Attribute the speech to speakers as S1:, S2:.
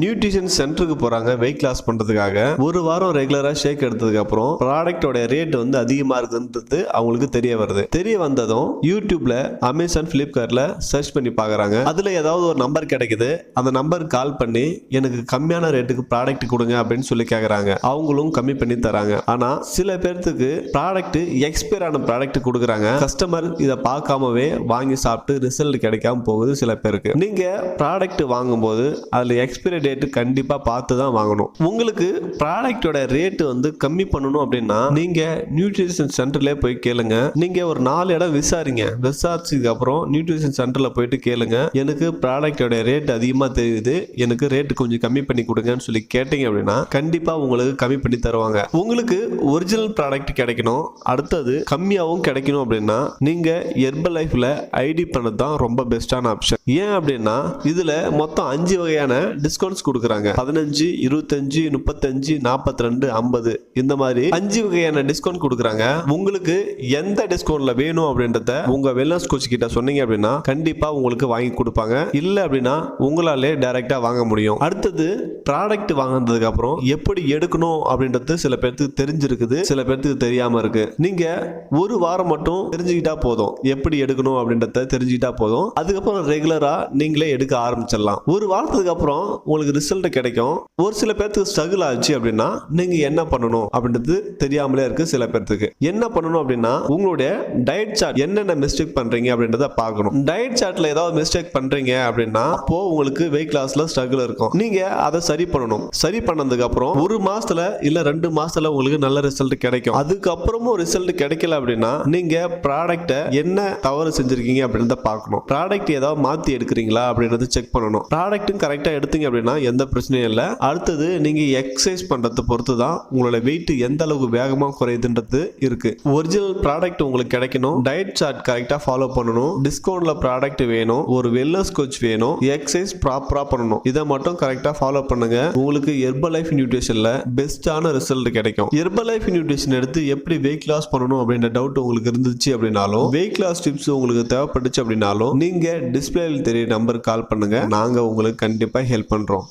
S1: Nutrition சென்டருக்கு போறாங்க weight loss பண்றதுக்காக. ஒரு வாரம் ரெகுலரா ஷேக் எடுத்ததுக்கு அப்புறம் ப்ராடக்டோட ரேட் வந்து அதிகமா இருக்குன்றது அவங்களுக்கு தெரிய வருது. தெரிய வந்ததும் யூடியூப்ல அமேசான் பிளிப்கார்ட்ல சர்ச் பண்ணி பார்க்குறாங்க அதுல ஏதாவது ஒரு நம்பர் கிடைக்குது. அந்த நம்பருக்கு கால் பண்ணி எனக்கு கம்மியான ரேட்டுக்கு ப்ராடக்ட் கொடுங்க அப்படின்னு சொல்லி கேக்குறாங்க. அவங்களும் கம்மி பண்ணி தராங்க. ஆனா சில பேர்த்துக்கு ப்ராடக்ட் எக்ஸ்பயர் ஆன ப்ராடக்ட் கொடுக்குறாங்க. கஸ்டமர் இதை பார்க்காமவே வாங்கி சாப்பிட்டு ரிசல்ட் கிடைக்காம போகுது சில பேருக்கு. நீங்க ப்ராடக்ட் வாங்கும்போது அதுல எக்ஸ்பைரி டேட் கண்டிப்பா பார்த்து தான் வாங்கணும். உங்களுக்கு ப்ராடக்டோட ரேட் வந்து கம்மி பண்ணணும் அப்படின்னா நீங்க நியூட்ரிஷன் சென்டர்ல போய் கேளுங்க. நீங்க ஒரு நாலு இடம் விசாரிங்க. விசாரிச்சதுக்கு அப்புறம் நியூட்ரிஷன் சென்டர்ல போயிட்டு கேளுங்க. எனக்கு ப்ராடக்டோட ரேட் அதிகமா தெரியுது. எனக்கு ரேட் கொஞ்சம் கம்மி பண்ணி கொடுங்கன்னு சொல்லி கேட்டீங்க அப்படின்னா கண்டிப்பா உங்களுக்கு கம்மி பண்ணி தருவாங்க. உங்களுக்கு ஒரிஜினல் ப்ராடக்ட் கிடைக்கணும். அடுத்தது கம்மியாகவும் கிடைக்கணும் அப்படின்னா நீங்க ஹெர்பல் லைஃப்ல ஐடி பண்ணது தான் ரொம்ப பெஸ்டான ஆப்ஷன் ஏன் அப்படின்னா இதுல மொத்தம் அஞ்சு வகையான டிஸ்கவுண்ட் நம்பர்ஸ் கொடுக்குறாங்க. பதினஞ்சு இருபத்தஞ்சு முப்பத்தஞ்சு நாற்பத்தி ரெண்டு ஐம்பது இந்த மாதிரி அஞ்சு வகையான டிஸ்கவுண்ட் கொடுக்குறாங்க. உங்களுக்கு எந்த டிஸ்கவுண்ட்ல வேணும் அப்படின்றத உங்க வெல்னஸ் கோச் கிட்ட சொன்னீங்க அப்படின்னா கண்டிப்பா உங்களுக்கு வாங்கி கொடுப்பாங்க. இல்ல அப்படின்னா உங்களாலே டைரக்டா வாங்க முடியும். அடுத்தது ப்ராடக்ட் வாங்கினதுக்கு அப்புறம் எப்படி எடுக்கணும் அப்படின்றது சில பேர்த்துக்கு தெரிஞ்சிருக்குது சில பேர்த்துக்கு தெரியாம இருக்கு. நீங்க ஒரு வாரம் மட்டும் தெரிஞ்சுக்கிட்டா போதும். எப்படி எடுக்கணும் அப்படின்றத தெரிஞ்சுக்கிட்டா போதும். அதுக்கப்புறம் ரெகுலரா நீங்களே எடுக்க ஆரம்பிச்சிடலாம். ஒரு வாரத்துக்கு அப்புறம் உங்களுக்கு ரிசல்ட் கிடைக்கும். ஒரு சில பேர்த்துக்கு ஸ்ட்ரகிள் ஆச்சு அப்படின்னா நீங்க என்ன பண்ணணும் அப்படின்றது தெரியாமலே இருக்கு சில பேர்த்துக்கு. என்ன பண்ணணும் அப்படின்னா உங்களுடைய டயட் சார்ட் என்னென்ன மிஸ்டேக் பண்றீங்க அப்படின்றத பார்க்கணும். டயட் சார்ட்ல ஏதாவது மிஸ்டேக் பண்றீங்க அப்படின்னா அப்போ உங்களுக்கு வெயிட் லாஸ்ல ஸ்ட்ரகிள் இருக்கும். நீங்க அதை சரி பண்ணணும். சரி பண்ணதுக்கு அப்புறம் ஒரு மாசத்துல இல்ல ரெண்டு மாசத்துல உங்களுக்கு நல்ல ரிசல்ட் கிடைக்கும். அதுக்கப்புறமும் ரிசல்ட் கிடைக்கல அப்படின்னா நீங்க ப்ராடக்ட்டை என்ன தவறு செஞ்சிருக்கீங்க அப்படின்றத பார்க்கணும். ப்ராடக்ட் ஏதாவது மாத்தி எடுக்கிறீங்களா அப்படின்றத செக் பண்ணணும். ப்ராடக்ட்டும் கரெக்டா எடுத்தீங்க அப்படின்னா எந்த பிரச்சனையும் இல்லை. அடுத்தது நீங்க எக்ஸசைஸ் பண்றதை பொறுத்து தான் உங்களோட வெயிட் எந்த அளவுக்கு வேகமா குறையுதுன்றது இருக்கு. ஒரிஜினல் ப்ராடக்ட் உங்களுக்கு கிடைக்கணும். டயட் சார்ட் கரெக்டா ஃபாலோ பண்ணணும். டிஸ்கவுண்ட்ல ப்ராடக்ட் வேணும். ஒரு வெல்லஸ் கோச் வேணும். எக்ஸசைஸ் ப்ராப்பரா பண்ணணும். இதை மட்டும் கரெக்டா ஃபாலோ பண்ணுங்க. உங்களுக்கு ஹெர்பல் லைஃப் நியூட்ரிஷன்ல பெஸ்டான ரிசல்ட் கிடைக்கும். ஹெர்பல் லைஃப் நியூட்ரிஷன் எடுத்து எப்படி வெயிட் லாஸ் பண்ணணும் அப்படின்ற டவுட் உங்களுக்கு இருந்துச்சு அப்படின்னாலும் வெயிட் லாஸ் டிப்ஸ் உங்களுக்கு தேவைப்பட்டுச்சு அப்படின்னாலும் நீங்க டிஸ்பிளேல தெரிய நம்பருக்கு கால் பண்ணுங்க. நாங்க உங்களுக்கு கண்டிப்பா ஹெல்ப் பண்றோம்.